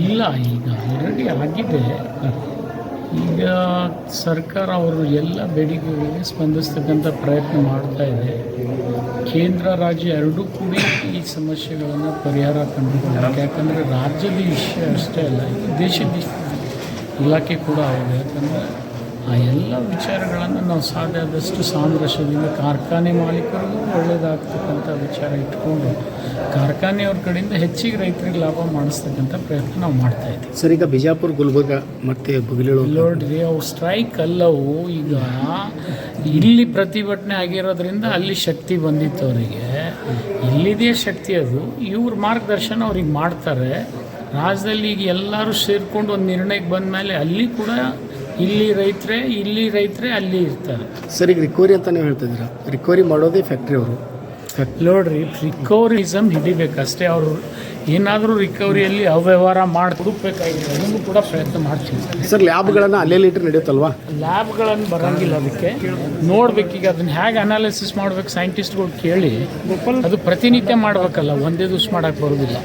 ಇಲ್ಲ, ಈಗ ಆಲ್ರೆಡಿ ಆಗಿದೆ. ಈಗ ಸರ್ಕಾರ ಅವರು ಎಲ್ಲ ಬೇಡಿಕೆಗಳಿಗೆ ಸ್ಪಂದಿಸ್ತಕ್ಕಂಥ ಪ್ರಯತ್ನ ಮಾಡ್ತಾ ಇದೆ. ಕೇಂದ್ರ ರಾಜ್ಯ ಎರಡೂ ಕೂಡ ಈ ಸಮಸ್ಯೆಗಳನ್ನು ಪರಿಹಾರ ಕಂಡುಕೊಳ್ಳಬೇಕು ಯಾಕಂದರೆ ರಾಜ್ಯದ ವಿಷಯ ಅಷ್ಟೇ ಅಲ್ಲ, ದೇಶದ ಇಲಾಖೆ ಕೂಡ ಆಗಿದೆ. ಯಾಕಂದರೆ ಆ ಎಲ್ಲ ವಿಚಾರಗಳನ್ನು ನಾವು ಸಾಧ್ಯ ಆದಷ್ಟು ಸಾಮರಸ್ಯದಿಂದ ಕಾರ್ಖಾನೆ ಮಾಲೀಕರಿಗೂ ಒಳ್ಳೆಯದಾಗ್ತಕ್ಕಂಥ ವಿಚಾರ ಇಟ್ಕೊಂಡು ಕಾರ್ಖಾನೆಯವ್ರ ಕಡೆಯಿಂದ ಹೆಚ್ಚಿಗೆ ರೈತರಿಗೆ ಲಾಭ ಮಾಡಿಸ್ತಕ್ಕಂಥ ಪ್ರಯತ್ನ ನಾವು ಮಾಡ್ತಾ ಇದ್ದೀವಿ. ಸರ್ ಈಗ ಬಿಜಾಪುರ ಗುಲ್ಬರ್ಗ ಮತ್ತೆ ಬುಗಿಲೇಳು ನೋಡ್ರಿ ಅವು ಸ್ಟ್ರೈಕ್ ಅಲ್ಲವು. ಈಗ ಇಲ್ಲಿ ಪ್ರತಿಭಟನೆ ಆಗಿರೋದ್ರಿಂದ ಅಲ್ಲಿ ಶಕ್ತಿ ಬಂದಿತ್ತು ಅವರಿಗೆ. ಇಲ್ಲಿದೇ ಶಕ್ತಿ ಅದು. ಇವ್ರ ಮಾರ್ಗದರ್ಶನ ಅವ್ರಿಗೆ ಮಾಡ್ತಾರೆ. ರಾಜ್ಯದಲ್ಲಿ ಈಗ ಎಲ್ಲರೂ ಸೇರಿಕೊಂಡು ಒಂದು ನಿರ್ಣಯಕ್ಕೆ ಬಂದ ಮೇಲೆ ಅಲ್ಲಿ ಕೂಡ ಇಲ್ಲಿ ರೈತರೆ ಇಲ್ಲಿ ರೈತರೆ ಅಲ್ಲಿ ಇರ್ತಾರೆ. ಸರ್ ಈಗ ರಿಕವರಿ ಅಂತ ನೀವು ಹೇಳ್ತಿದ್ದೀರಾ ರಿಕವರಿ ಮಾಡೋದೇ ಫ್ಯಾಕ್ಟ್ರಿ ಅವರು. ನೋಡ್ರಿ ರಿಕವರಿಸಮ್ ಹಿಡಿಬೇಕಷ್ಟೇ ಅವರು ಏನಾದರೂ ರಿಕವರಿಯಲ್ಲಿ ಅವ್ಯವಹಾರ ಮಾಡಿ ಹುಡುಕ್ಬೇಕಾಗಿದೆ ಅದನ್ನು ಕೂಡ ಪ್ರಯತ್ನ ಮಾಡ್ತೀವಿ ಸರ್ ಲ್ಯಾಬ್ಗಳನ್ನು ಅಲ್ಲೇ ಲೀಟ್ರ್ ನಡೆಯುತ್ತಲ್ವಾ? ಲ್ಯಾಬ್ಗಳನ್ನು ಬರೋಂಗಿಲ್ಲ ಅದಕ್ಕೆ. ನೋಡ್ಬೇಕೀಗ ಅದನ್ನ ಹೇಗೆ ಅನಾಲಿಸಿಸ್ ಮಾಡ್ಬೇಕು ಸೈಂಟಿಸ್ಟ್ಗಳು ಕೇಳಿ ಅದು ಪ್ರತಿನಿತ್ಯ ಮಾಡ್ಬೇಕಲ್ಲ. ಒಂದೇ ದಿವಸ ಮಾಡಕ್ಕೆ ಬರೋದಿಲ್ಲ.